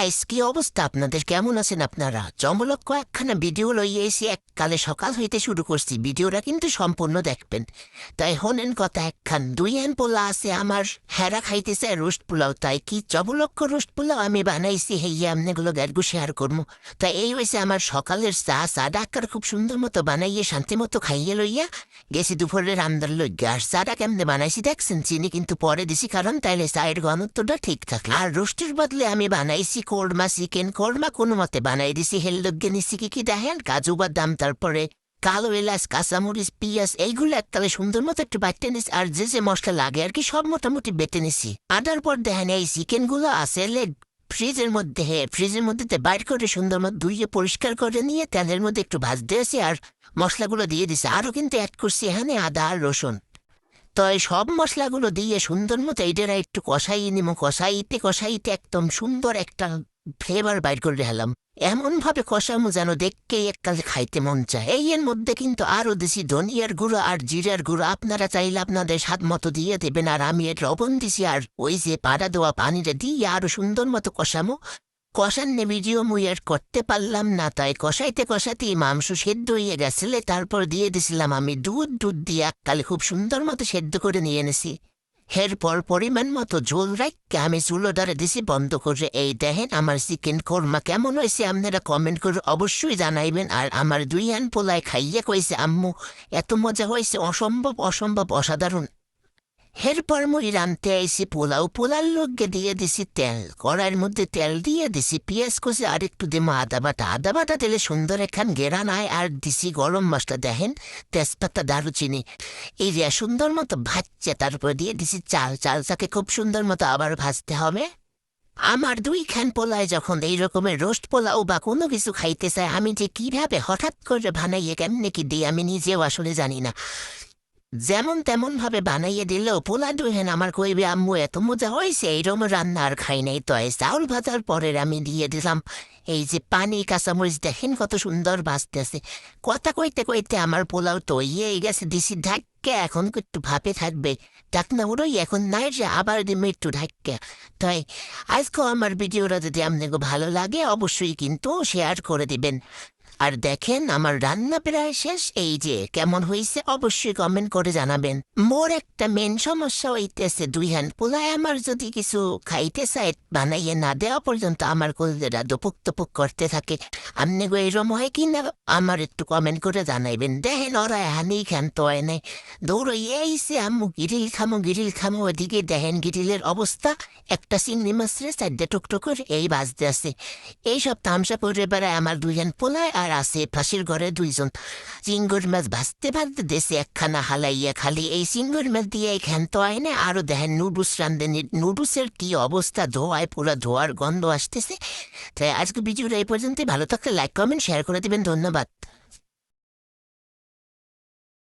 Guys কি অবস্থা আপনাদের কেমন আছেন আপনারা? জমলক কয়েকখানা ভিডিও লইয়ে এসে এককালে সকাল হইতে শুরু করছি। ভিডিওটা কিন্তু সম্পূর্ণ দেখবেন। তাই হনেন কথা একখান, দুই হ্যান পোলা আছে আমার, হেরা খাইতেছে রোস্ট পোলাও। তাই কি জবলক্ষ রোস্ট পোলাও আমি বানাইছি, হেইয়া আমনেগুলো গ্যারগু শেয়ার করব তাই এই হয়েছে আমার সকালের চা চা ডাক্তার খুব সুন্দর মতো বানাইয়ে, শান্তি মতো খাইয়ে লইয়া গেছি দুপুরের আমদার লইয়া আর চাটা কেমনে বানাইছি দেখছেন, চিনি কিন্তু পরে দিছি, কারণ তাইলে চায়ের ঘনত্বটা ঠিক থাকে আর রোস্টের বদলে আমি বানাইছি কোরমা চিকেন কোরমা কোনো মতে বানাই দিছি, হেলদগ্গে নিছি, কি কি দেখেন? কাজু বাদাম, তারপরে কালো এলাচ, কাঁচামরিচ, পিঁয়াজ, এইগুলো একতালে সুন্দর মতো একটু বাটতে নিছি, আর যে যে মশলা লাগে আর কি, সব মোটামুটি বেটে নিছি। আটার পর দেখেন এই চিকেনগুলো আছে, লে- ফ্রিজের মধ্যে হ্যাঁ ফ্রিজের মধ্যে বাইর করে সুন্দর মতো ধুইয়ে পরিষ্কার করে নিয়ে তেলের মধ্যে একটু ভাজতে আসি আর মশলাগুলো দিয়ে দিছি। আরও কিন্তু অ্যাড করছি এখানে আদা আর রসুন। তো সব মশলাগুলো দিয়ে সুন্দর মতো এইটারা একটু কষাই নিমো, কষাইতে কষাইতে একদম সুন্দর একটা ফ্লেভার বাইর করে হেলাম এমন ভাবে কষামো যেন দেখকেই এককালে খাইতে মন চায়। এই এর মধ্যে কিন্তু আরও দিছি ধনিয়ার গুঁড়ো আর জিরার গুঁড়ো। আপনারা চাইলে আপনাদের স্বাদ মতো দিয়ে দেবেন। আর আমি এর লবণ দিছি আর ওই যে পাড়া দেওয়া পানিটা দিয়ে আরও সুন্দর মতো কষামো। কষান্নে ভিডিও মুই আর করতে পারলাম না, তাই কষাইতে কষাতেই মাংস সেদ্ধ হয়ে গেছিলে, তারপর দিয়ে দিছিলাম আমি দুধ দুধ দিয়ে এককালে খুব সুন্দর মতো সেদ্ধ করে নিয়ে এনেছি। এরপর পরিমাণ মতো ঝোল রাখকে আমি চুলো ধরে দিছি বন্ধ করে, এই দেখেন আমার চিকেন কোরমা কেমন হয়েছে, আপনারা কমেন্ট করে অবশ্যই জানাইবেন। আর আমার দুই আন পোলায় খাইয়ে কইছে, আম্মু, এত মজা হয়েছে, অসম্ভব অসম্ভব, অসাধারণ। এরপর মুই রানতে আইসি পোলাও পোলার লোককে দিয়ে দিছি তেল কড়াইয়ের মধ্যে তেল দিয়ে দিছি পেঁয়াজ কষে আর একটু দেবো আদা বাটা আদা বাটা দিলে সুন্দর একখান গেরান আয় আর দিছি গরম মশলা দেখেন তেজপাতা দারুচিনি এই যে সুন্দর মতো ভাজছে তারপর দিয়ে দিছি চাল চালটাকে খুব সুন্দর মতো আবার ভাজতে হবে আমার দুইখান পোলায় যখন এই রকমের রোস্ট পোলাও বা কোনো কিছু খাইতে চায় আমি যে কীভাবে হঠাৎ করে বানাইয়ে কেমনে কি দিই আমি নিজেও আসলে জানি না যেমন তেমন ভাবে বানাইয়ে দিলেও পোলা দুহেন আমার কইবে, আম্মু, এত মজা হয়েছে এইরম রান্না আর খাই নাই তো, এই চাউল ভাজার পরের আমি দিয়ে দিলাম। এই যে পানি, কাঁচামরিচ, দেখেন কত সুন্দর বাঁচতেছে কথা কইতে কইতে আমার পোলাও তৈয়ে গেছে, দিছি ঢাক্কে এখন একটু ভাপে থাকবে। ডাকনা উড়োই, এখন নাই যে, আবার দিমে একটু ঢাক্কে তাই, আজকেও আমার ভিডিওটা যদি আপনাকে ভালো লাগে, অবশ্যই কিন্তু শেয়ার করে দিবেন। আর দেখেন আমার রান্না প্রায় শেষ। এই যে, কেমন হয়েছে অবশ্যই কমেন্ট করে জানাবেন। মোর একটা মেন সমস্যা হইতেছে, দুই হ্যান্ড পোলায় আমার যদি কিছু খাইতে চাই বানাইয়ে না দেওয়া পর্যন্ত আমার কলদেরা দুপুক তুপুক করতে থাকে। আপনি গো এরম হয় কি না, আমার একটু কমেন্ট করে জানাইবেন। দেখেন ওরা হানি খান তো হয় নাই। দৌড়ো এইসে আম্মু গিরিল খামো গিরিল খামো, ওদিকে দেখেন গিরিলের অবস্থা। একটা চিংড়ি মাছের চারটে টুকটুকুর এই বাজতে আছে। এইসব তামসা পরে বেড়ায় আমার দুইজন পোলায় আর আছে ফাঁসির ঘরে দুইজন চিঙ্গুর মাছ ভাজতে ভাসতে দেশে একখানা হালাইয়া খালি এই চিঙ্গুর মাছ দিয়ে এখান তো আয় না আরও দেখেন নুডুস রান্ধে নুডুসের কি অবস্থা ধোয়ায় পুরো ধোয়ার গন্ধ আসতেছে তাই আজকে ভিডিওটা এই পর্যন্ত ভালো থাকলে লাইক কমেন্ট শেয়ার করে দেবেন ধন্যবাদ